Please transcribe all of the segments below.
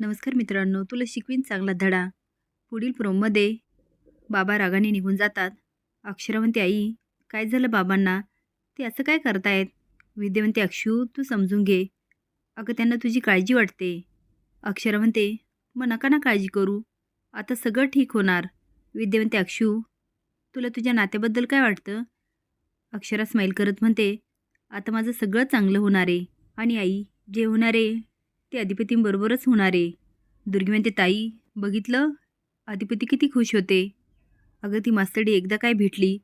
नमस्कार मित्रांनो तुला शिकवीन चांगला धडा. पुढील प्रोममध्ये बाबा रागाने निघून जातात. अक्षरावंती आई काय झालं बाबांना? ते असं काय करतायत? विद्यावंती अक्षू तू समजून घे. अगं त्यांना तुझी काळजी वाटते. अक्षरा मग नका ना काळजी करू. आता सगळं ठीक होणार. विद्यावंती अक्षू तुला तुझ्या नात्याबद्दल काय वाटतं? अक्षरा स्माईल करत म्हणते आता माझं सगळं चांगलं होणार आहे. आणि आई जे होणार आहे ते अधिपतींबरोबरच होणार. आहे दुर्गी म्हणते ताई बघितलं? अधिपती किती खुश होते. अगं ती मास्तडी एकदा काय भेटली?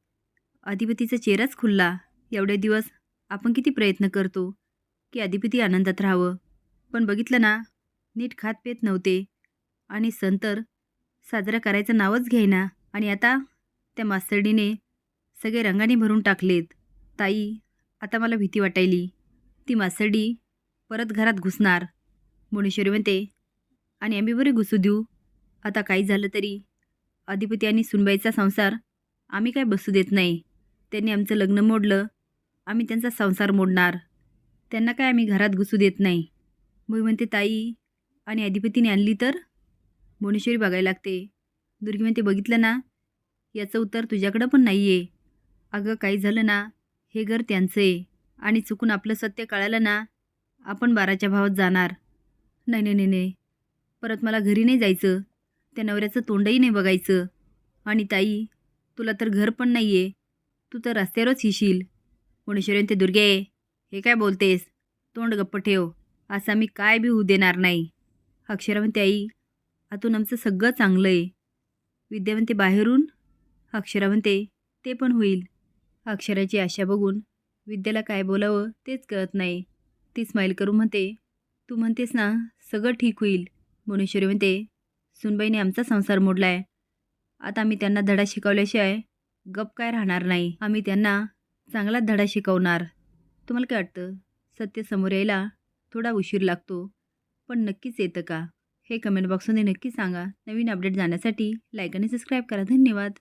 अधिपतीचा चेहराच खुलला. एवढे दिवस आपण किती प्रयत्न करतो की अधिपती आनंदात राहावं. पण बघितलं ना नीट खात पेत नव्हते. आणि सण तर साजरा करायचं नावच घेईना. आणि आता त्या मास्तरडीने सगळे रंगाने भरून टाकलेत. ताई आता मला भीती वाटायली. ती मास्तरडी परत घरात घुसणार. मुनेश्वरी म्हणते आणि आम्ही बरे घुसू देऊ. आता काही झालं तरी. अधिपती आणि सुनबाईचा संसार आम्ही काय बसू देत नाही. त्यांनी आमचं लग्न मोडलं. आम्ही त्यांचा संसार मोडणार. त्यांना काय आम्ही घरात घुसू देत नाही. मुई म्हणते ताई आणि अधिपतीने आणली तर? मुणेश्वरी बघायला लागते. दुर्गी म्हणते बघितलं ना. याचं उत्तर तुझ्याकडं पण नाही आहे अगं काही झालं ना. हे घर त्यांचं आहे आणि चुकून आपलं सत्य कळालं ना. आपण बाराच्या भावात जाणार. नाही नाही नाही नाही. परत मला घरी नाही जायचं. त्या नवऱ्याचं तोंडही नाही बघायचं. आणि ताई तुला तर घर पण नाही आहे तू तर रस्त्यावरच हिशील गुणेश्वरी ते दुर्गे हे काय बोलतेस? तोंड गप्प ठेव. असं मी काय बी होऊ देणार नाही. अक्षरा म्हणते आई आतून आमचं सगळं चांगलं आहे विद्या म्हणते बाहेरून? अक्षरा म्हणते ते पण होईल. अक्षराची आशा बघून विद्याला काय बोलावं तेच कळत नाही. ती स्माईल करून म्हणते तू म्हणतेस ना सगळं ठीक होईल. भुवनेश्वरी म्हणते सुनबाईने आमचा संसार मोडलाय. आता आम्ही त्यांना धडा शिकवल्याशिवाय गप काय राहणार नाही. आम्ही त्यांना चांगला धडा शिकवणार. तुम्हाला काय वाटतं? सत्य समोर यायला थोडा उशीर लागतो पण नक्कीच येतं का? हे कमेंट बॉक्समध्ये नक्की सांगा. नवीन अपडेट जाण्यासाठी लाईक आणि सबस्क्राईब करा. धन्यवाद.